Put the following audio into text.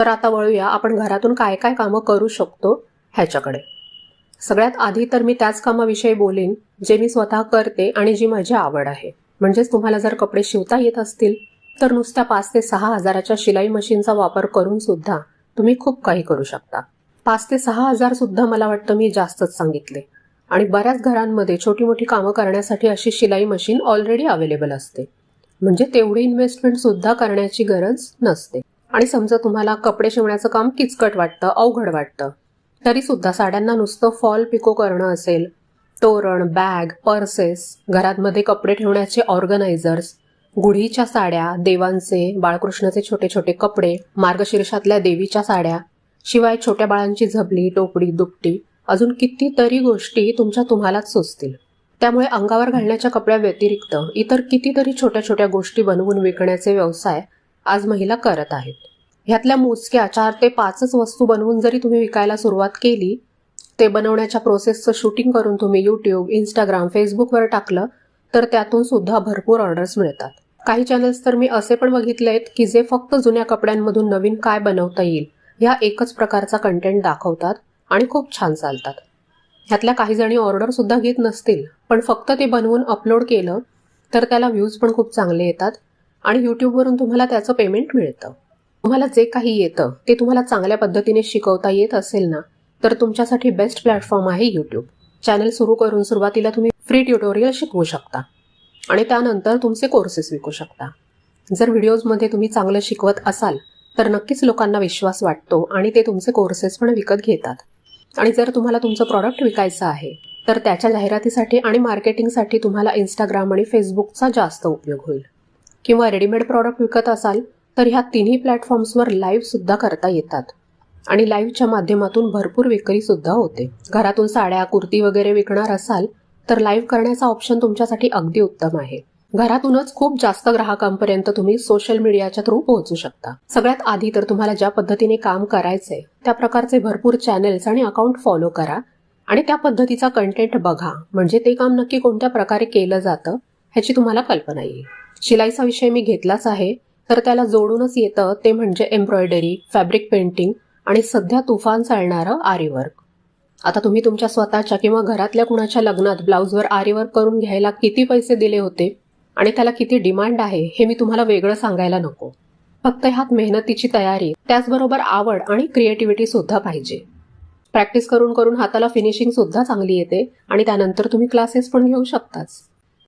तर आता वळूया आपण घरातून काय काय कामं करू शकतो ह्याच्याकडे. सगळ्यात आधी तर मी त्याच कामाविषयी बोलेन जे मी स्वतः करते आणि जी माझी आवड आहे. म्हणजेच तुम्हाला जर कपडे शिवता येत असतील तर नुसत्या पाच ते सहा हजाराच्या शिलाई मशीनचा वापर करून सुद्धा तुम्ही खूप काही करू शकता. पाच ते सहा हजार सुद्धा मला वाटतं मी जास्तच सांगितले. आणि बऱ्याच घरांमध्ये छोटी मोठी कामं करण्यासाठी अशी शिलाई मशीन ऑलरेडी अवेलेबल असते. म्हणजे तेवढी इन्व्हेस्टमेंट सुद्धा करण्याची गरज नसते. आणि समजा तुम्हाला कपडे शिवण्याचं काम किचकट वाटतं अवघड वाटतं तरी सुद्धा साड्यांना नुसतं फॉल पिको करणं असेल तोरण बॅग पर्सेस घरांमध्ये कपडे ठेवण्याचे ऑर्गनायझर्स गुढीच्या साड्या देवांचे बाळकृष्णाचे छोटे छोटे कपडे मार्गशीर्षातल्या देवीच्या साड्या शिवाय छोट्या बाळांची झबली टोपडी दुपटी अजून कितीतरी गोष्टी तुमच्या तुम्हालाच सुचतील त्यामुळे अंगावर घालण्याच्या कपड्या व्यतिरिक्त इतर कितीतरी छोट्या छोट्या गोष्टी बनवून विकण्याचे व्यवसाय आज महिला करत आहेत. ह्यातल्या मोजक्या चार ते पाचच वस्तू बनवून जरी तुम्ही विकायला सुरुवात केली ते बनवण्याच्या प्रोसेसचं शूटिंग करून तुम्ही यूट्यूब इंस्टाग्राम फेसबुकवर टाकलं तर त्यातून सुद्धा भरपूर ऑर्डर्स मिळतात. काही चॅनल्स तर मी असे पण बघितले आहेत की जे फक्त जुन्या कपड्यांमधून नवीन काय बनवता येईल ह्या एकच प्रकारचा कंटेंट दाखवतात आणि खूप छान चालतात. ह्यातल्या काही जणी ऑर्डर सुद्धा घेत नसतील पण फक्त ते बनवून अपलोड केलं तर त्याला व्ह्यूज पण खूप चांगले येतात. आणि यूट्यूबवरून तुम्हाला त्याचं पेमेंट मिळतं. तुम्हाला जे काही येतं ते तुम्हाला चांगल्या पद्धतीने शिकवता येत असेल ना तर तुमच्यासाठी बेस्ट प्लॅटफॉर्म आहे यूट्यूब चॅनल सुरू करून सुरुवातीला तुम्ही फ्री ट्युटोरियल शिकवू शकता. आणि त्यानंतर तुमचे कोर्सेस विकू शकता. जर व्हिडिओजमध्ये तुम्ही चांगलं शिकवत असाल तर नक्कीच लोकांना विश्वास वाटतो आणि ते तुमचे कोर्सेस पण विकत घेतात. आणि जर तुम्हाला तुमचं प्रॉडक्ट विकायचं आहे तर त्याच्या जाहिरातीसाठी आणि मार्केटिंगसाठी तुम्हाला इंस्टाग्राम आणि फेसबुकचा जास्त उपयोग होईल. किंवा रेडीमेड प्रॉडक्ट विकत असाल तर ह्या तिन्ही प्लॅटफॉर्म्सवर लाईव्ह सुद्धा करता येतात. आणि लाईव्हच्या माध्यमातून भरपूर विक्री सुद्धा होते. घरातून साड्या कुर्ती वगैरे विकणार असाल तर लाईव्ह करण्याचा ऑप्शन तुमच्यासाठी अगदी उत्तम आहे. घरातूनच खूप जास्त ग्राहकांपर्यंत तुम्ही सोशल मीडियाच्या थ्रू पोहोचू शकता. सगळ्यात आधी तर तुम्हाला ज्या पद्धतीने काम करायचंय त्या प्रकारचे भरपूर चॅनेल्स आणि अकाउंट फॉलो करा. आणि त्या पद्धतीचा कंटेंट बघा. म्हणजे ते काम नक्की कोणत्या प्रकारे केलं जातं ह्याची तुम्हाला कल्पना येईल. शिलाईचा विषय मी घेतलाच आहे. तर त्याला जोडूनच येतं ते म्हणजे एम्ब्रॉयडरी फॅब्रिक पेंटिंग आणि सध्या तुफान चालणारं आरीवर्क. आता तुम्ही तुमच्या स्वतःच्या किंवा घरातल्या कुणाच्या लग्नात ब्लाऊजवर आरीवर्क करून घ्यायला किती पैसे दिले होते आणि त्याला किती डिमांड आहे हे मी तुम्हाला वेगळं सांगायला नको. फक्त ह्यात मेहनतीची तयारी त्याचबरोबर आवड आणि क्रिएटिव्हिटी सुद्धा पाहिजे. प्रॅक्टिस करून करून हाताला फिनिशिंग सुद्धा चांगली येते आणि त्यानंतर तुम्ही क्लासेस पण घेऊ शकताच.